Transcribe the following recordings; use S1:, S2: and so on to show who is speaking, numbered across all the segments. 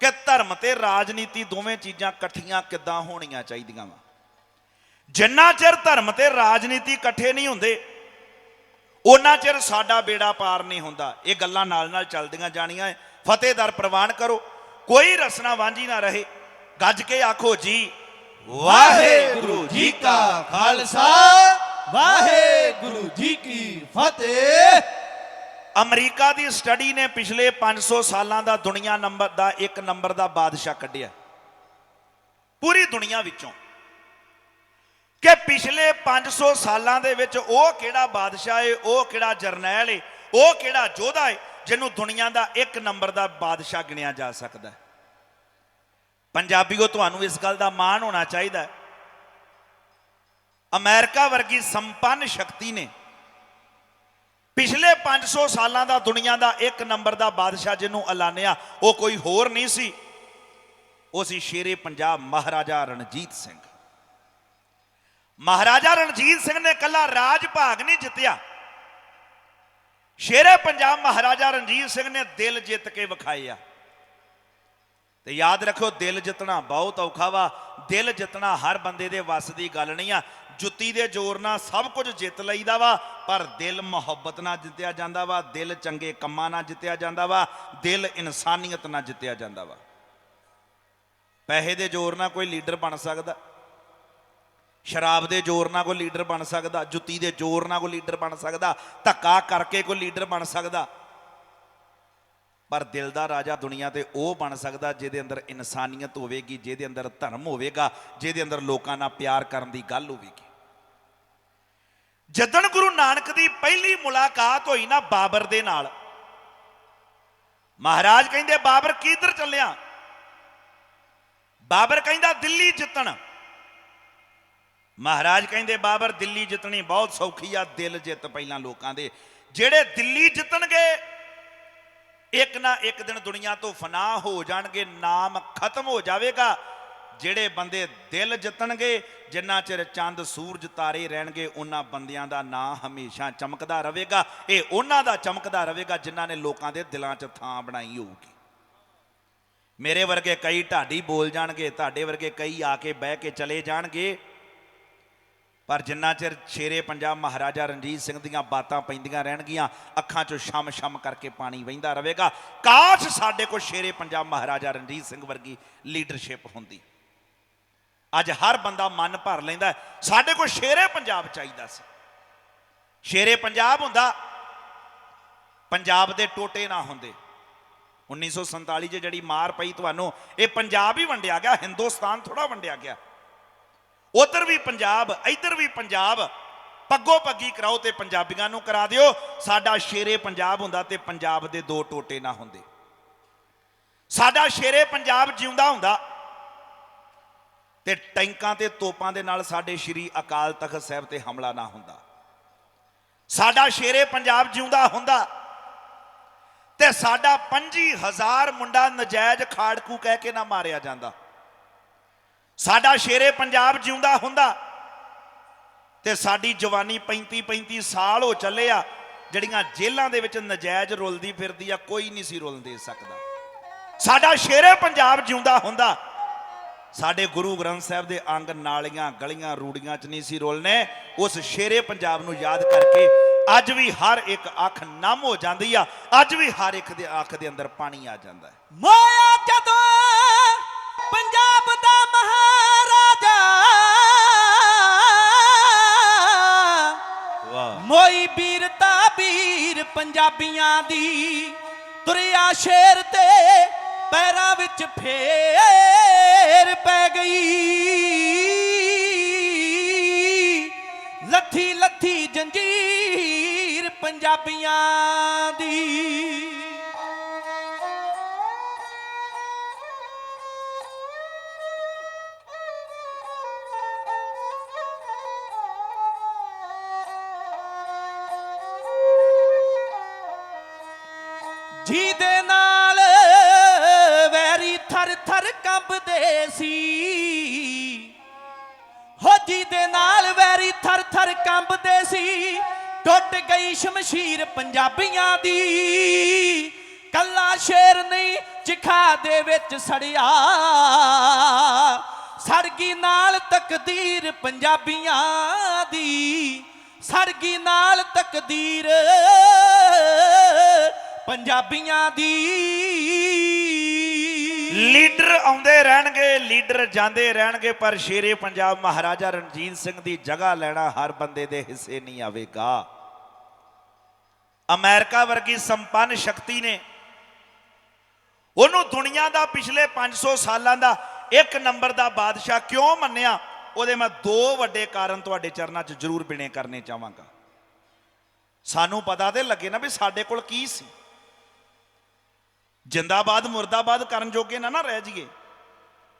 S1: ਕਿ ਧਰਮ ਤੇ ਰਾਜਨੀਤੀ ਦੋਵੇਂ ਚੀਜ਼ਾਂ ਇਕੱਠੀਆਂ ਕਿੱਦਾਂ ਹੋਣੀਆਂ ਚਾਹੀਦੀਆਂ ਵਾ? ਜਿੰਨਾ ਚਿਰ ਧਰਮ ਤੇ ਰਾਜਨੀਤੀ ਇਕੱਠੇ ਨਹੀਂ ਹੁੰਦੇ ਉਹਨਾਂ ਚਿਰ ਸਾਡਾ ਬੇੜਾ ਪਾਰ ਨਹੀਂ ਹੁੰਦਾ। ਇਹ ਗੱਲਾਂ ਨਾਲ ਨਾਲ ਚੱਲਦੀਆਂ ਜਾਣੀਆਂ ਹੈ। ਫਤਿਹਦਰ ਪ੍ਰਵਾਨ ਕਰੋ। ਕੋਈ ਰਸਨਾ ਵਾਂਝੀ ਨਾ ਰਹੇ। ਗੱਜ ਕੇ ਆਖੋ ਜੀ,
S2: ਵਾਹਿਗੁਰੂ ਜੀ ਕਾ ਖਾਲਸਾ, ਵਾਹਿਗੁਰੂ ਜੀ ਕੀ ਫਤਿਹ।
S1: ਅਮਰੀਕਾ ਦੀ ਸਟੱਡੀ ਨੇ ਪਿਛਲੇ 500 ਸਾਲਾਂ ਦਾ ਦੁਨੀਆ ਨੰਬਰ ਦਾ ਇੱਕ ਨੰਬਰ ਦਾ ਬਾਦਸ਼ਾਹ ਕੱਢਿਆ। ਪੂਰੀ ਦੁਨੀਆ ਵਿੱਚੋਂ। ਕਿ ਪਿਛਲੇ 500 ਸਾਲਾਂ ਦੇ ਵਿੱਚ ਉਹ ਕਿਹੜਾ ਬਾਦਸ਼ਾਹ ਏ, ਉਹ ਕਿਹੜਾ ਜਰਨੈਲ ਏ, ਉਹ ਕਿਹੜਾ ਯੋਧਾ ਏ, ਜਿਹਨੂੰ ਦੁਨੀਆ ਦਾ ਇੱਕ ਨੰਬਰ ਦਾ ਬਾਦਸ਼ਾਹ ਗਿਣਿਆ ਜਾ ਸਕਦਾ। ਹੈ ਪੰਜਾਬੀਓ, ਤੁਹਾਨੂੰ ਇਸ ਗੱਲ ਦਾ ਮਾਣ ਹੋਣਾ ਚਾਹੀਦਾ। ਹੈ ਅਮਰੀਕਾ ਵਰਗੀ ਸੰਪੰਨ ਸ਼ਕਤੀ ਨੇ ਪਿਛਲੇ 500 ਸਾਲਾਂ ਦਾ ਦੁਨੀਆ ਦਾ ਇੱਕ ਨੰਬਰ ਦਾ ਬਾਦਸ਼ਾਹ ਜਿਹਨੂੰ ਐਲਾਨਿਆ, ਉਹ ਕੋਈ ਹੋਰ ਨਹੀਂ ਸੀ। ਉਹ ਸੀ ਸ਼ੇਰੇ ਪੰਜਾਬ ਮਹਾਰਾਜਾ ਰਣਜੀਤ ਸਿੰਘ। ਮਹਾਰਾਜਾ ਰਣਜੀਤ ਸਿੰਘ ਨੇ ਕੱਲਾ ਰਾਜ ਭਾਗ ਨਹੀਂ ਜਿੱਤਿਆ। ਸ਼ੇਰੇ ਪੰਜਾਬ ਮਹਾਰਾਜਾ ਰਣਜੀਤ ਸਿੰਘ ਨੇ ਦਿਲ ਜਿੱਤ ਕੇ ਵਿਖਾਏ ਆ। ਤੇ ਯਾਦ ਰੱਖੋ ਦਿਲ ਜਿੱਤਣਾ ਬਹੁਤ ਔਖਾ ਵਾ। ਦਿਲ ਜਿੱਤਣਾ ਹਰ ਬੰਦੇ ਦੇ ਵੱਸ ਦੀ ਗੱਲ ਨਹੀਂ ਆ। ਜੁੱਤੀ ਦੇ ਜ਼ੋਰ ਨਾਲ ਸਭ ਕੁਝ ਜਿੱਤ ਲਈਦਾ ਵਾ, ਪਰ ਦਿਲ ਮੁਹੱਬਤ ਨਾਲ ਜਿੱਤਿਆ ਜਾਂਦਾ ਵਾ, ਦਿਲ ਚੰਗੇ ਕੰਮਾਂ ਨਾਲ ਜਿੱਤਿਆ ਜਾਂਦਾ ਵਾ, ਦਿਲ ਇਨਸਾਨੀਅਤ ਨਾਲ ਜਿੱਤਿਆ ਜਾਂਦਾ ਵਾ। ਪੈਸੇ ਦੇ ਜ਼ੋਰ ਨਾਲ ਕੋਈ ਲੀਡਰ ਬਣ ਸਕਦਾ, ਸ਼ਰਾਬ ਦੇ ਜ਼ੋਰ ਨਾਲ ਕੋਈ ਲੀਡਰ ਬਣ ਸਕਦਾ, ਜੁੱਤੀ ਦੇ ਜ਼ੋਰ ਨਾਲ ਕੋਈ ਲੀਡਰ ਬਣ ਸਕਦਾ, ਧੱਕਾ ਕਰਕੇ ਕੋਈ ਲੀਡਰ ਬਣ ਸਕਦਾ, ਪਰ ਦਿਲ ਦਾ ਰਾਜਾ ਦੁਨੀਆ ਤੇ ਉਹ ਬਣ ਸਕਦਾ ਜਿਹਦੇ ਅੰਦਰ ਇਨਸਾਨੀਅਤ ਹੋਵੇਗੀ, ਜਿਹਦੇ ਅੰਦਰ ਧਰਮ ਹੋਵੇਗਾ, ਜਿਹਦੇ ਅੰਦਰ ਲੋਕਾਂ ਨਾਲ ਪਿਆਰ ਕਰਨ ਦੀ ਗੱਲ ਹੋਵੇਗੀ। ਜਦੋਂ ਗੁਰੂ ਨਾਨਕ ਦੀ ਪਹਿਲੀ ਮੁਲਾਕਾਤ ਹੋਈ ਨਾ ਬਾਬਰ ਦੇ ਨਾਲ, ਮਹਾਰਾਜ ਕਹਿੰਦੇ, ਬਾਬਰ, ਕਿੱਧਰ ਚੱਲਿਆ? ਬਾਬਰ ਕਹਿੰਦਾ, ਦਿੱਲੀ ਜਿੱਤਣ। ਮਹਾਰਾਜ ਕਹਿੰਦੇ, ਬਾਬਰ, ਦਿੱਲੀ ਜਿੱਤਣੀ ਬਹੁਤ ਸੌਖੀ ਆ, ਦਿਲ ਜਿੱਤ ਪਹਿਲਾਂ ਲੋਕਾਂ ਦੇ। ਜਿਹੜੇ ਦਿੱਲੀ ਜਿੱਤਣਗੇ, ਇੱਕ ਨਾ ਇੱਕ ਦਿਨ ਦੁਨੀਆ ਤੋਂ ਫਨਾ ਹੋ ਜਾਣਗੇ, ਨਾਮ ਖਤਮ ਹੋ ਜਾਵੇਗਾ। ਜਿਹੜੇ ਬੰਦੇ ਦਿਲ ਜਿੱਤਣਗੇ, ਜਿੰਨਾ ਚਿਰ ਚੰਦ, ਸੂਰਜ, ਤਾਰੇ ਰਹਿਣਗੇ, ਉਹਨਾਂ ਬੰਦਿਆਂ ਦਾ ਨਾਂ ਹਮੇਸ਼ਾ ਚਮਕਦਾ ਰਹੇਗਾ। ਇਹ ਉਹਨਾਂ ਦਾ ਚਮਕਦਾ ਰਹੇਗਾ ਜਿਨ੍ਹਾਂ ਨੇ ਲੋਕਾਂ ਦੇ ਦਿਲਾਂ 'ਚ ਥਾਂ ਬਣਾਈ ਹੋਊਗੀ। ਮੇਰੇ ਵਰਗੇ ਕਈ ਢਾਡੀ ਬੋਲ ਜਾਣਗੇ, ਤੁਹਾਡੇ ਵਰਗੇ ਕਈ ਆ ਕੇ ਬਹਿ ਕੇ ਚਲੇ ਜਾਣਗੇ। ਪਰ ਜਿੰਨਾ ਚਿਰ ਸ਼ੇਰੇ ਪੰਜਾਬ ਮਹਾਰਾਜਾ ਰਣਜੀਤ ਸਿੰਘ ਦੀਆਂ ਬਾਤਾਂ ਪੈਂਦੀਆਂ ਰਹਿਣਗੀਆਂ, ਅੱਖਾਂ 'ਚੋਂ ਛਮ ਛਮ ਕਰਕੇ ਪਾਣੀ ਵਹਿੰਦਾ ਰਹੇਗਾ। ਕਾਸ਼ ਸਾਡੇ ਕੋਲ ਸ਼ੇਰੇ ਪੰਜਾਬ ਮਹਾਰਾਜਾ ਰਣਜੀਤ ਸਿੰਘ ਵਰਗੀ ਲੀਡਰਸ਼ਿਪ ਹੁੰਦੀ। ਅੱਜ ਹਰ ਬੰਦਾ ਮਨ ਭਰ ਲੈਂਦਾ ਸਾਡੇ ਕੋਲ ਸ਼ੇਰੇ ਪੰਜਾਬ ਚਾਹੀਦਾ ਸੀ। ਸ਼ੇਰੇ ਪੰਜਾਬ ਹੁੰਦਾ। ਪੰਜਾਬ ਦੇ ਟੋਟੇ ਨਾ ਹੁੰਦੇ। 1947 'ਚ ਜਿਹੜੀ ਮਾਰ ਪਈ ਤੁਹਾਨੂੰ, ਇਹ ਪੰਜਾਬ ਹੀ ਵੰਡਿਆ ਗਿਆ। ਹਿੰਦੁਸਤਾਨ ਥੋੜਾ ਵੰਡਿਆ ਗਿਆ। ਉਧਰ ਵੀ ਪੰਜਾਬ, ਇੱਧਰ ਵੀ ਪੰਜਾਬ। ਪੱਗੋ ਪੱਗੀ ਕਰਾਓ ਤੇ ਪੰਜਾਬੀਆਂ ਨੂੰ ਕਰਾ ਦਿਓ। ਸਾਡਾ ਸ਼ੇਰੇ ਪੰਜਾਬ ਹੁੰਦਾ ਤੇ ਪੰਜਾਬ ਦੇ ਦੋ ਟੋਟੇ ਨਾ ਹੁੰਦੇ। ਸਾਡਾ ਸ਼ੇਰੇ ਪੰਜਾਬ ਜਿਉਂਦਾ ਹੁੰਦਾ। ਤੇ ਟੈਂਕਾਂ ਤੇ ਤੋਪਾਂ ਦੇ ਨਾਲ ਸਾਡੇ ਸ਼੍ਰੀ ਅਕਾਲ ਤਖਤ ਸਾਹਿਬ ਤੇ ਹਮਲਾ ਨਾ ਹੁੰਦਾ। ਸਾਡਾ ਸ਼ੇਰੇ ਪੰਜਾਬ ਜਿਉਂਦਾ ਹੁੰਦਾ ਤੇ ਸਾਡਾ 25000 ਮੁੰਡਾ ਨਜਾਇਜ਼ ਖਾੜਕੂ ਕਹਿ ਕੇ ਨਾ ਮਾਰਿਆ ਜਾਂਦਾ। ਸਾਡਾ ਸ਼ੇਰੇ ਪੰਜਾਬ ਜਿਉਂਦਾ ਹੁੰਦਾ ਤੇ ਸਾਡੀ ਜਵਾਨੀ 35 35 ਸਾਲ ਹੋ ਚੱਲੇ ਆ, ਜਿਹੜੀਆਂ ਜੇਲ੍ਹਾਂ ਦੇ ਵਿੱਚ ਨਜਾਇਜ਼ ਰੁਲਦੀ ਫਿਰਦੀ ਆ, ਕੋਈ ਨਹੀਂ ਸੀ ਰੁਲਣ ਦੇ ਸਕਦਾ। ਸਾਡਾ ਸ਼ੇਰੇ ਪੰਜਾਬ ਜਿਉਂਦਾ ਹੁੰਦਾ ਸਾਡੇ ਗੁਰੂ ਗ੍ਰੰਥ ਸਾਹਿਬ ਦੇ ਅੰਗ ਨਾਲੀਆਂ ਗਲੀਆਂ ਰੂੜੀਆਂ 'ਚ ਨਹੀਂ ਸੀ ਰੋਲਨੇ ਉਸ ਸ਼ੇਰੇ ਪੰਜਾਬ ਨੂੰ ਯਾਦ ਕਰਕੇ ਅੱਜ ਵੀ ਹਰ ਇੱਕ ਅੱਖ ਨਮ ਹੋ ਜਾਂਦੀ ਆ ਅੱਜ ਵੀ ਹਰ ਇੱਕ ਦੇ ਅੱਖ ਦੇ ਅੰਦਰ ਪਾਣੀ ਆ ਜਾਂਦਾ ਹੈ।
S2: ਮੋਇਆ ਜਦੋਂ ਪੰਜਾਬ ਦਾ ਮਹਾਰਾਜਾ
S1: ਵਾਹ।
S2: ਮੋਈ ਵੀਰ ਪੰਜਾਬੀਆਂ ਦੀ ਤੁਰਿਆ ਸ਼ੇਰ ਤੇ ਪੈਰਾਂ ਵਿੱਚ ਫੇਰ ਪੈ ਗਈ। ਲੱਥੀ ਲੱਥੀ ਜੰਜੀਰ ਪੰਜਾਬੀਆਂ ਦੀ। ਸੀ, ਟੁੱਟ ਗਈ ਸ਼ਮਸ਼ੀਰ ਪੰਜਾਬੀਆਂ ਦੀ। ਕੱਲਾ ਸ਼ੇਰ ਨਹੀਂ, ਚਿਖਾ ਦੇ ਵਿੱਚ ਸੜਿਆ। ਸੜਗੀ ਨਾਲ ਤਕਦੀਰ ਪੰਜਾਬੀਆਂ ਦੀ। ਸੜਗੀ ਨਾਲ ਤਕਦੀਰ ਪੰਜਾਬੀਆਂ ਦੀ।
S1: ਲੀਡਰ ਆਉਂਦੇ ਰਹਿਣਗੇ, ਲੀਡਰ ਜਾਂਦੇ ਰਹਿਣਗੇ, ਪਰ ਸ਼ੇਰੇ ਪੰਜਾਬ ਮਹਾਰਾਜਾ ਰਣਜੀਤ ਸਿੰਘ ਦੀ ਜਗ੍ਹਾ ਲੈਣਾ ਹਰ ਬੰਦੇ ਦੇ ਹਿੱਸੇ ਨਹੀਂ ਆਵੇਗਾ। ਅਮਰੀਕਾ ਵਰਗੀ ਸੰਪੰਨ ਸ਼ਕਤੀ ਨੇ ਉਹਨੂੰ ਦੁਨੀਆ ਦਾ ਪਿਛਲੇ 500 ਸਾਲਾਂ ਦਾ ਇੱਕ ਨੰਬਰ ਦਾ ਬਾਦਸ਼ਾਹ ਕਿਉਂ ਮੰਨਿਆ? ਉਹਦੇ ਮੈਂ ਦੋ ਵੱਡੇ ਕਾਰਨ ਤੁਹਾਡੇ ਚਰਨਾਂ 'ਚ ਜ਼ਰੂਰ ਬਿਨੇ ਕਰਨੇ ਚਾਹਾਂਗਾ। ਸਾਨੂੰ ਪਤਾ ਤੇ ਲੱਗੇ ਨਾ ਵੀ ਸਾਡੇ ਕੋਲ ਕੀ ਸੀ। ਜਿੰਦਾਬਾਦ, ਮੁਰਦਾਬਾਦ ਕਰਨ ਜੋਗੇ ਨਾ ਨਾ ਰਹਿ ਜੀਏ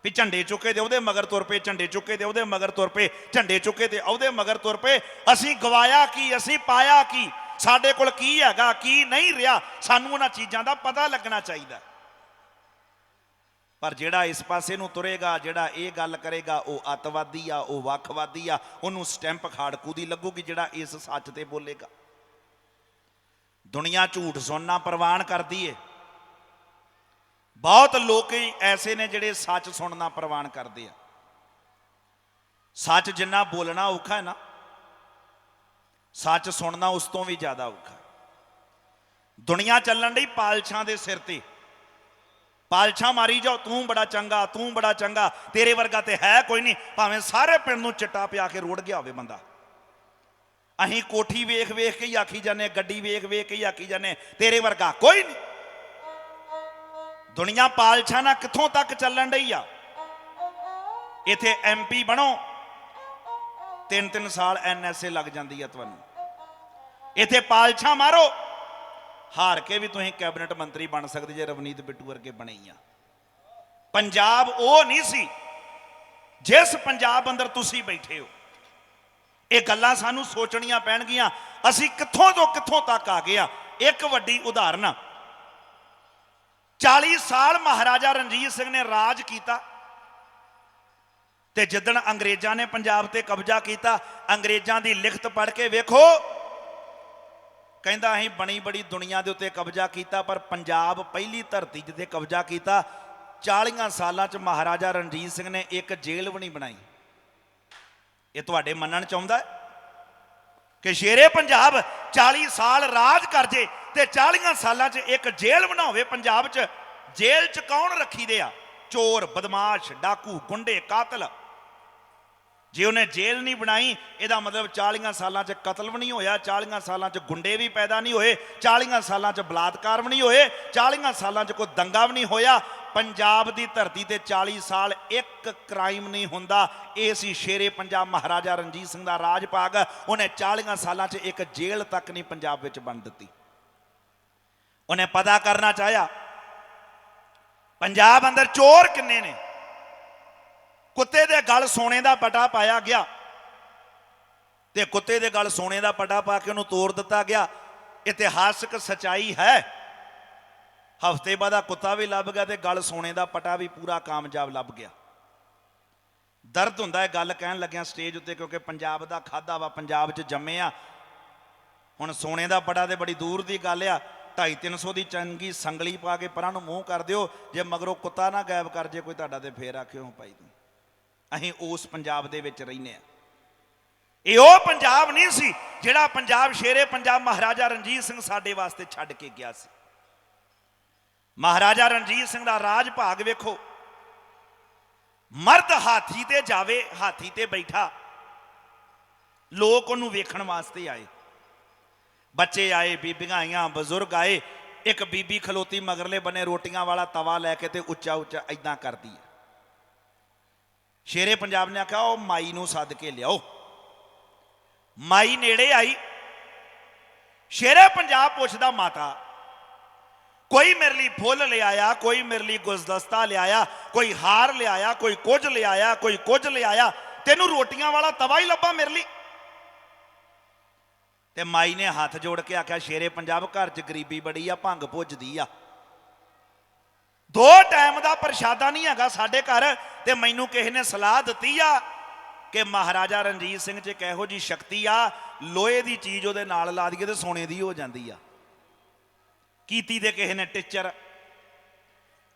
S1: ਵੀ ਝੰਡੇ ਚੁੱਕੇ ਤੇ ਉਹਦੇ ਮਗਰ ਤੁਰ ਪਏ, ਝੰਡੇ ਚੁੱਕੇ ਤੇ ਉਹਦੇ ਮਗਰ ਤੁਰ ਪਏ, ਝੰਡੇ ਚੁੱਕੇ ਤੇ ਉਹਦੇ ਮਗਰ ਤੁਰ ਪਏ। ਅਸੀਂ ਗਵਾਇਆ ਕੀ, ਅਸੀਂ ਪਾਇਆ ਕੀ? ਸਾਡੇ ਕੋਲ ਕੀ ਹੈਗਾ, ਕੀ ਨਹੀਂ ਰਿਹਾ? ਸਾਨੂੰ ਉਹਨਾਂ ਚੀਜ਼ਾਂ ਦਾ ਪਤਾ ਲੱਗਣਾ ਚਾਹੀਦਾ। ਪਰ ਜਿਹੜਾ ਇਸ ਪਾਸੇ ਨੂੰ ਤੁਰੇਗਾ, ਜਿਹੜਾ ਇਹ ਗੱਲ ਕਰੇਗਾ, ਉਹ ਅੱਤਵਾਦੀ ਆ, ਉਹ ਵੱਖਵਾਦੀ ਆ, ਉਹਨੂੰ ਸਟੈਂਪ ਖਾੜਕੂ ਦੀ ਲੱਗੂਗੀ ਜਿਹੜਾ ਇਸ ਸੱਚ ਤੇ ਬੋਲੇਗਾ। ਦੁਨੀਆ ਝੂਠ ਸੁਣਨਾ ਪ੍ਰਵਾਨ ਕਰਦੀ ਏ। ਬਹੁਤ ਲੋਕ ਹੀ ਐਸੇ ਨੇ ਜਿਹੜੇ ਸੱਚ ਸੁਣਨਾ ਪ੍ਰਵਾਨ ਕਰਦੇ ਆ। ਸੱਚ ਜਿੰਨਾ ਬੋਲਣਾ ਔਖਾ ਹੈ ਨਾ, ਸੱਚ ਸੁਣਨਾ ਉਸ ਤੋਂ ਵੀ ਜ਼ਿਆਦਾ ਔਖਾ ਦੁਨੀਆ ਚੱਲਣ ਲਈ ਪਾਲਛਾਂ ਦੇ ਸਿਰ ਤੇ। ਪਾਲਛਾਂ ਮਾਰੀ ਜਾਓ, ਤੂੰ ਬੜਾ ਚੰਗਾ, ਤੂੰ ਬੜਾ ਚੰਗਾ, ਤੇਰੇ ਵਰਗਾ ਤੇ ਹੈ ਕੋਈ ਨਹੀਂ, ਭਾਵੇਂ ਸਾਰੇ ਪਿੰਡ ਨੂੰ ਚਿੱਟਾ ਪਿਆ ਕੇ ਰੋੜ ਗਿਆ ਹੋਵੇ ਬੰਦਾ। ਅਸੀਂ ਕੋਠੀ ਵੇਖ ਵੇਖ ਕੇ ਹੀ ਆਖੀ ਜਾਂਦੇ ਗੱਡੀ ਵੇਖ ਵੇਖ ਕੇ ਹੀ ਆਖੀ ਜਾਂਦੇ ਤੇਰੇ ਵਰਗਾ ਕੋਈ ਨਹੀਂ। ਦੁਨੀਆ ਪਾਲਛਾਂ ਨਾਲ ਕਿੱਥੋਂ ਤੱਕ ਚੱਲਣ ਡਈ ਆ? ਇਥੇ ਐਮਪੀ ਬਣੋ। ਤਿੰਨ ਤਿੰਨ ਸਾਲ ਐਨਐਸਏ ਲੱਗ ਜਾਂਦੀ ਆ ਤੁਹਾਨੂੰ। ਇਥੇ ਪਾਲਛਾਂ ਮਾਰੋ। ਹਾਰ ਕੇ ਵੀ ਤੁਸੀਂ ਕੈਬਨਿਟ ਮੰਤਰੀ ਬਣ ਸਕਦੇ ਜੇ ਰਵਨੀਤ ਬਿੱਟੂ ਵਰਗੇ ਬਣੇ ਆ। ਪੰਜਾਬ ਉਹ ਨਹੀਂ ਸੀ ਜਿਸ ਪੰਜਾਬ ਅੰਦਰ ਤੁਸੀਂ ਬੈਠੇ ਹੋ। ਇਹ ਗੱਲਾਂ ਸਾਨੂੰ ਸੋਚਣੀਆਂ ਪੈਣਗੀਆਂ। ਅਸੀਂ ਕਿੱਥੋਂ ਤੋਂ ਕਿੱਥੋਂ ਤੱਕ ਆ ਗਏ ਆ? ਇੱਕ ਵੱਡੀ ਉਦਾਹਰਨ 40 ਸਾਲ ਮਹਾਰਾਜਾ ਰਣਜੀਤ ਸਿੰਘ ਨੇ ਰਾਜ ਕੀਤਾ ਤੇ ਜਿੱਦਣ ਅੰਗਰੇਜ਼ਾਂ ਨੇ ਪੰਜਾਬ ਤੇ ਕਬਜ਼ਾ ਕੀਤਾ, ਅੰਗਰੇਜ਼ਾਂ ਦੀ ਲਿਖਤ ਪੜ੍ਹ ਕੇ ਵੇਖੋ, ਕਹਿੰਦਾ ਅਸੀਂ ਬਣੀ ਬੜੀ ਦੁਨੀਆ ਦੇ ਉੱਤੇ ਕਬਜ਼ਾ ਕੀਤਾ, ਪਰ ਪੰਜਾਬ ਪਹਿਲੀ ਧਰਤੀ ਜਿੱਥੇ ਕਬਜ਼ਾ ਕੀਤਾ 40 ਸਾਲਾਂ ਚ ਮਹਾਰਾਜਾ ਰਣਜੀਤ ਸਿੰਘ ਨੇ ਇੱਕ ਜੇਲ੍ਹ ਵੀ ਨਹੀਂ ਬਣਾਈ। ਇਹ ਤੁਹਾਡੇ ਮੰਨਣ ਚ ਆਉਂਦਾ ਕਿ ਸ਼ੇਰੇ ਪੰਜਾਬ 40 ਸਾਲ ਰਾਜ ਕਰ ਜੇ ਤੇ 40 ਸਾਲਾਂ 'ਚ ਇੱਕ ਜੇਲ੍ਹ ਬਣਾਵੇ ਪੰਜਾਬ 'ਚ, ਜੇਲ੍ਹ 'ਚ ਕੌਣ ਰੱਖੀਦੇ ਆ? ਚੋਰ, ਬਦਮਾਸ਼, ਡਾਕੂ, ਗੁੰਡੇ, ਕਾਤਲ। ਜੇ ਉਹਨੇ ਜੇਲ੍ਹ ਨਹੀਂ ਬਣਾਈ, ਇਹਦਾ ਮਤਲਬ 40 ਸਾਲਾਂ 'ਚ ਕਤਲ ਵੀ ਨਹੀਂ ਹੋਇਆ 40 ਸਾਲਾਂ 'ਚ ਗੁੰਡੇ ਵੀ ਪੈਦਾ ਨਹੀਂ ਹੋਏ 40 ਸਾਲਾਂ 'ਚ ਬਲਾਤਕਾਰ ਵੀ ਨਹੀਂ ਹੋਏ 40 ਸਾਲਾਂ 'ਚ ਕੋਈ ਦੰਗਾ ਵੀ ਨਹੀਂ ਹੋਇਆ। ਪੰਜਾਬ ਦੀ ਧਰਤੀ ਤੇ 40 ਸਾਲ ਇੱਕ ਕ੍ਰਾਈਮ ਨਹੀਂ ਹੁੰਦਾ। ਇਹ ਸੀ ਸ਼ੇਰੇ ਪੰਜਾਬ ਮਹਾਰਾਜਾ ਰਣਜੀਤ ਸਿੰਘ ਦਾ ਰਾਜ ਭਾਗ ਉਹਨੇ 40 ਸਾਲਾਂ 'ਚ ਇੱਕ ਜੇਲ੍ਹ ਤੱਕ ਨਹੀਂ ਪੰਜਾਬ ਵਿੱਚ ਬਣ ਦਿੱਤੀ। ਉਹਨੇ ਪਤਾ ਕਰਨਾ ਚਾਹਿਆ, ਪੰਜਾਬ ਅੰਦਰ ਚੋਰ ਕਿੰਨੇ ਨੇ? ਕੁੱਤੇ ਦੇ ਗਲ ਸੋਨੇ ਦਾ ਪਟਾ ਪਾਇਆ ਗਿਆ। ਤੇ ਕੁੱਤੇ ਦੇ ਗਲ ਸੋਨੇ ਦਾ ਪਟਾ ਪਾ ਕੇ ਉਹਨੂੰ ਤੋੜ ਦਿੱਤਾ ਗਿਆ। ਇਤਿਹਾਸਕ ਸਚਾਈ ਹੈ ਹਫ਼ਤੇ ਬਾਅਦ ਆ ਕੁੱਤਾ ਵੀ ਲੱਭ ਗਿਆ ਤੇ ਗਲ ਸੋਨੇ ਦਾ ਪਟਾ ਵੀ ਪੂਰਾ ਕਾਮਯਾਬ ਲੱਭ ਗਿਆ। ਦਰਦ ਹੁੰਦਾ ਹੈ ਗੱਲ ਕਹਿਣ ਲੱਗਿਆ ਸਟੇਜ ਉੱਤੇ ਕਿਉਂਕਿ ਪੰਜਾਬ ਦਾ ਖਾਦਾ ਵਾ, ਪੰਜਾਬ 'ਚ ਜੰਮੇ ਆ। ਹੁਣ ਸੋਨੇ ਦਾ ਪਟਾ ਤੇ ਬੜੀ ਦੂਰ ਦੀ ਗੱਲ ਆ 250 300 ਦੀ ਚੰਗੀ ਸੰਗਲੀ ਪਾ ਕੇ ਪਰਾਂ ਨੂੰ ਮੂੰਹ ਕਰ ਦਿਓ, ਜੇ ਮਗਰੋਂ ਕੁੱਤਾ ਨਾ ਗਾਇਬ ਕਰ ਜੇ, ਕੋਈ ਤੁਹਾਡਾ ਤੇ ਫੇਰ ਆਖਿਓ ਭਾਈ ਤੂੰ। ਅਸੀਂ ਉਸ ਪੰਜਾਬ ਦੇ ਵਿੱਚ ਰਹਿੰਦੇ ਆ। ਇਹ ਉਹ ਪੰਜਾਬ ਨਹੀਂ ਸੀ ਜਿਹੜਾ ਪੰਜਾਬ ਸ਼ੇਰੇ ਪੰਜਾਬ ਮਹਾਰਾਜਾ ਰਣਜੀਤ ਸਿੰਘ ਸਾਡੇ ਵਾਸਤੇ ਛੱਡ ਕੇ ਗਿਆ ਸੀ। ਮਹਾਰਾਜਾ ਰਣਜੀਤ ਸਿੰਘ ਦਾ ਰਾਜ ਭਾਗ ਵੇਖੋ। ਮਰਦ ਹਾਥੀ ਤੇ ਜਾਵੇ, ਹਾਥੀ ਤੇ ਬੈਠਾ। ਲੋਕ ਉਹਨੂੰ ਵੇਖਣ ਵਾਸਤੇ ਆਏ। ਬੱਚੇ ਆਏ, ਬੀਬੀਆਂ ਆਈਆਂ, ਬਜ਼ੁਰਗ ਆਏ। ਇੱਕ ਬੀਬੀ ਖਲੋਤੀ, ਮਗਰਲੇ ਬਨੇ ਰੋਟੀਆਂ ਵਾਲਾ ਤਵਾ ਲੈ ਕੇ ਤੇ ਉੱਚਾ ਉੱਚਾ ਐਦਾਂ ਕਰਦੀ ਹੈ ਸ਼ੇਰੇ ਪੰਜਾਬ ਨੇ ਆਖਿਆ, ਉਹ ਮਾਈ ਨੂੰ ਸੱਦ ਕੇ ਲਿਆਓ। ਮਾਈ ਨੇੜੇ ਆਈ। ਸ਼ੇਰੇ ਪੰਜਾਬ ਪੁੱਛਦਾ, ਮਾਤਾ ਕੋਈ ਮੇਰੇ ਲਈ ਫੁੱਲ ਲਿਆਇਆ, ਕੋਈ ਮੇਰੇ ਲਈ ਗੁਲਦਸਤਾ ਲਿਆਇਆ, ਕੋਈ ਹਾਰ ਲਿਆਇਆ, ਕੋਈ ਕੁਝ ਲਿਆਇਆ, ਕੋਈ ਕੁਝ ਲਿਆਇਆ, ਤੈਨੂੰ ਰੋਟੀਆਂ ਵਾਲਾ ਤਵਾ ਹੀ ਲੱਭਾ ਮੇਰੇ ਲਈ। ਤੇ ਮਾਈ ਨੇ ਹੱਥ ਜੋੜ ਕੇ ਆਖਿਆ, ਸ਼ੇਰੇ ਪੰਜਾਬ ਘਰ 'ਚ ਗਰੀਬੀ ਬੜੀ ਆ, ਭੰਗ ਭੁੱਜਦੀ ਆ। ਦੋ ਟਾਈਮ ਦਾ ਪ੍ਰਸ਼ਾਦਾ ਨਹੀਂ ਹੈਗਾ ਸਾਡੇ ਘਰ, ਤੇ ਮੈਨੂੰ ਕਿਸੇ ਨੇ ਸਲਾਹ ਦਿੱਤੀ ਆ ਕਿ ਮਹਾਰਾਜਾ ਰਣਜੀਤ ਸਿੰਘ 'ਚ ਇੱਕ ਇਹੋ ਜੀ ਸ਼ਕਤੀ ਆ, ਲੋਹੇ ਦੀ ਚੀਜ਼ ਉਹਦੇ ਨਾਲ ਲਾ ਦਈਏ ਤੇ ਸੋਨੇ ਦੀ ਹੋ ਜਾਂਦੀ ਆ। ਕੀਤੀ ਦੇ ਕਿਸੇ ਨੇ ਟੀਚਰ।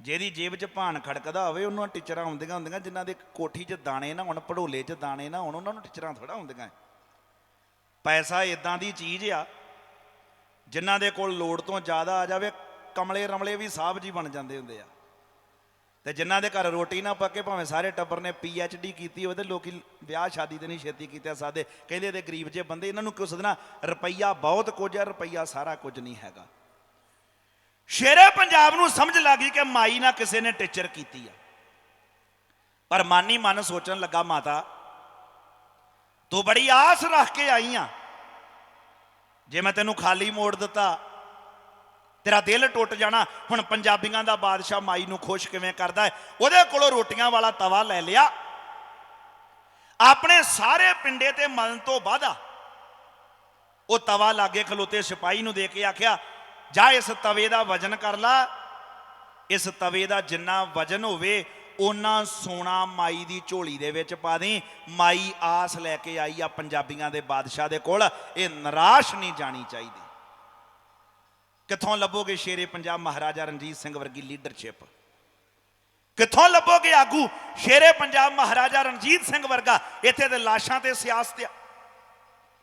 S1: ਜਿਹਦੀ ਜੇਬ 'ਚ ਭਾਣ ਖੜਕਦਾ ਹੋਵੇ, ਉਹਨਾਂ ਟੀਚਰਾਂ ਹੁੰਦੀਆਂ ਹੁੰਦੀਆਂ, ਜਿਨ੍ਹਾਂ ਦੇ ਕੋਠੀ 'ਚ ਦਾਣੇ ਨਾ ਹੁਣ, ਪੜੋਲੇ 'ਚ ਦਾਣੇ ਨਾ ਹੁਣ, ਉਹਨਾਂ ਨੂੰ ਟੀਚਰਾਂ ਥੋੜਾ ਹੁੰਦੀਆਂ। ਪੈਸਾ ਇਦਾਂ ਦੀ ਚੀਜ਼ ਆ, ਜਿਨ੍ਹਾਂ ਦੇ ਕੋਲ ਲੋੜ ਤੋਂ ਜ਼ਿਆਦਾ ਆ ਜਾਵੇ, ਕਮਲੇ ਰਮਲੇ ਵੀ ਸਾਹਿਬ ਜੀ ਬਣ ਜਾਂਦੇ ਹੁੰਦੇ ਆ। ਤੇ ਜਿਨ੍ਹਾਂ ਦੇ ਘਰ ਰੋਟੀ ਨਾ ਪੱਕੇ, ਭਾਵੇਂ ਸਾਰੇ ਟੱਬਰ ਨੇ ਪੀ ਐਚ ਡੀ ਕੀਤੀ ਹੋਵੇ ਤੇ ਲੋਕੀ ਵਿਆਹ ਸ਼ਾਦੀ ਤੇ ਨਹੀਂ ਛੇਤੀ ਕੀਤੇ ਸਾਦੇ ਕਹਿੰਦੇ ਇਹਦੇ ਗਰੀਬ ਜੇ ਬੰਦੇ, ਇਹਨਾਂ ਨੂੰ ਕਿਉਂ ਸਦਨਾ ਰੁਪਈਆ ਬਹੁਤ ਕੁਝ ਹੈ ਰੁਪਈਆ ਸਾਰਾ ਕੁਝ ਨਹੀਂ ਹੈਗਾ। ਸ਼ੇਰੇ ਪੰਜਾਬ ਨੂੰ ਸਮਝ ਲੱਗੀ ਕਿ ਮਾਈ ਨਾ ਕਿਸੇ ਨੇ ਟੀਚਰ ਕੀਤੀ ਆ। ਪਰ ਮਾਨੀ ਮਨ ਸੋਚਣ ਲੱਗਾ, ਮਾਤਾ, ਤੂੰ ਬੜੀ ਆਸ ਰੱਖ ਕੇ ਆਈ ਆ। ਜੇ ਮੈਂ ਤੈਨੂੰ ਖਾਲੀ ਮੋੜ ਦਿੱਤਾ, ਤੇਰਾ ਦਿਲ ਟੁੱਟ ਜਾਣਾ। ਹੁਣ ਪੰਜਾਬੀਆਂ ਦਾ ਬਾਦਸ਼ਾਹ ਮਾਈ ਨੂੰ ਖੁਸ਼ ਕਿਵੇਂ ਕਰਦਾ ਹੈ? ਉਹਦੇ ਕੋਲੋਂ ਰੋਟੀਆਂ ਵਾਲਾ ਤਵਾ ਲੈ ਲਿਆ। ਆਪਣੇ ਸਾਰੇ ਪਿੰਡੇ ਤੇ ਮਲਣ ਤੋਂ ਬਾਅਦ ਉਹ ਤਵਾ ਲਾਗੇ ਖਲੋਤੇ ਸਿਪਾਹੀ ਨੂੰ ਦੇ ਕੇ ਆਖਿਆ ਜਾ ਇਸ ਤਵੇ ਦਾ ਵਜਨ ਕਰ ਲਾ। ਇਸ ਤਵੇ ਦਾ ਜਿੰਨਾ ਵਜਨ ਹੋਵੇ ਉਹਨਾਂ ਸੋਨਾ ਮਾਈ ਦੀ ਝੋਲੀ ਦੇ ਵਿੱਚ ਪਾ ਦੇ ਮਾਈ ਆਸ ਲੈ ਕੇ ਆਈ ਆ ਪੰਜਾਬੀਆਂ ਦੇ ਬਾਦਸ਼ਾਹ ਦੇ ਕੋਲ। ਇਹ ਨਿਰਾਸ਼ ਨਹੀਂ ਜਾਣੀ ਚਾਹੀਦੀ। ਕਿੱਥੋਂ ਲੱਭੋਗੇ ਸ਼ੇਰੇ ਪੰਜਾਬ ਮਹਾਰਾਜਾ ਰਣਜੀਤ ਸਿੰਘ ਵਰਗੀ ਲੀਡਰਸ਼ਿਪ ਕਿੱਥੋਂ ਲੱਭੋਗੇ ਆਗੂ ਸ਼ੇਰੇ ਪੰਜਾਬ ਮਹਾਰਾਜਾ ਰਣਜੀਤ ਸਿੰਘ ਵਰਗਾ? ਇੱਥੇ ਤੇ ਲਾਸ਼ਾਂ ਤੇ ਸਿਆਸਤ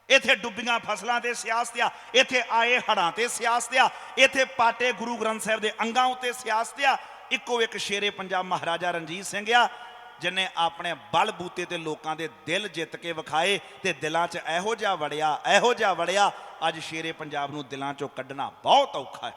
S1: ਇੱਥੇ ਡੁੱਬੀਆਂ ਫਸਲਾਂ ਤੇ ਸਿਆਸਤ ਆ, ਇੱਥੇ ਆਏ ਹੜਾਂ ਤੇ ਸਿਆਸਤ ਆ, ਇੱਥੇ ਪਾਟੇ ਗੁਰੂ ਗ੍ਰੰਥ ਸਾਹਿਬ ਦੇ ਅੰਗਾਂ ਉੱਤੇ ਸਿਆਸਤ ਆ। ਇੱਕੋ ਇੱਕ ਸ਼ੇਰੇ ਪੰਜਾਬ ਮਹਾਰਾਜਾ ਰਣਜੀਤ ਸਿੰਘ ਆ, ਜਿਨੇ ਆਪਣੇ ਬਲ ਬੂਤੇ ਤੇ ਲੋਕਾਂ ਦੇ ਦਿਲ ਜਿੱਤ ਕੇ ਵਿਖਾਏ ਤੇ ਦਿਲਾਂ 'ਚ ਇਹੋ ਜਿਹਾ ਵੜਿਆ, ਇਹੋ ਜਿਹਾ ਵੜਿਆ, ਅੱਜ ਸ਼ੇਰੇ ਪੰਜਾਬ ਨੂੰ ਦਿਲਾਂ 'ਚੋਂ ਕੱਢਣਾ ਬਹੁਤ ਔਖਾ ਹੈ।